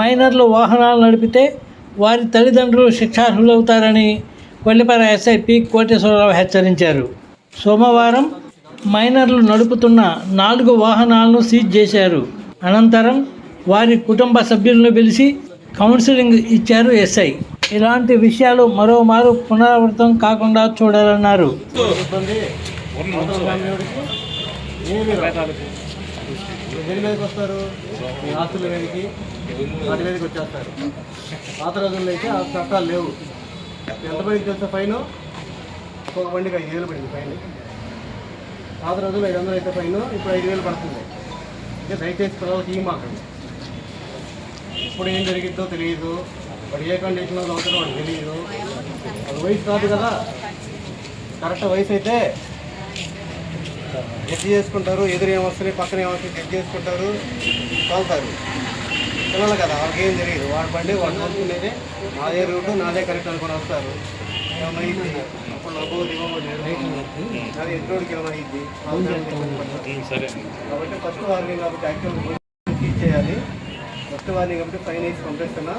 మైనర్లు వాహనాలు నడిపితే వారి తల్లిదండ్రులు శిక్షార్హులవుతారని కొల్లిపర ఎస్ఐ పి కోటేశ్వరరావు హెచ్చరించారు. సోమవారం మైనర్లు నడుపుతున్న నాలుగు వాహనాలను సీజ్ చేశారు. అనంతరం వారి కుటుంబ సభ్యులను పిలిచి కౌన్సిలింగ్ ఇచ్చారు ఎస్ఐ. ఇలాంటి విషయాలు మరోమారు పునరావృతం కాకుండా చూడాలన్నారు. వస్తారు? మీ ఆస్తుల మీదకి వాటి మీదకి వచ్చేస్తారు. పాత రోజుల్లో అయితే ఆ చట్టాలు లేవు. ఎంత పడింది తెలుసా ఫైన్? ఒక బండికి ఐదు వేలు పడింది ఫైన్. పాత రోజుల్లో ఐదు వందలు అయితే ఫైన్ ఇప్పుడు ఐదు వేలు పడుతుంది. ఇక దయచేసి పిల్లలకి ఈ మాకండి ఇప్పుడు ఏం జరిగిద్దో తెలియదు. వాడు ఏ కండిషన్లో చదువుతారో వాడికి తెలియదు. అది వయసు కాదు కదా. కరెక్ట్ వయసు అయితే జడ్జి చేసుకుంటారు ఎదురు ఏమొస్తున్నాయి పక్కన ఏమొస్తాయి జడ్జి చేసుకుంటారు తోలుతారు. పిల్లలు కదా వాళ్ళకి ఏం తెలియదు. వాడి బండి వాడు చూసుకునేది నాదే రూటు నాదే కరెక్ట్ అనుకుని వస్తారు. అప్పుడు ఇవ్వబోదు అది కాబట్టి ఫస్ట్ వార్నింగ్ కాబట్టి యాక్చువల్ చేయాలి ఫస్ట్ వార్నింగ్ కాబట్టి ఫైన్ వేసి పంపిస్తున్నా.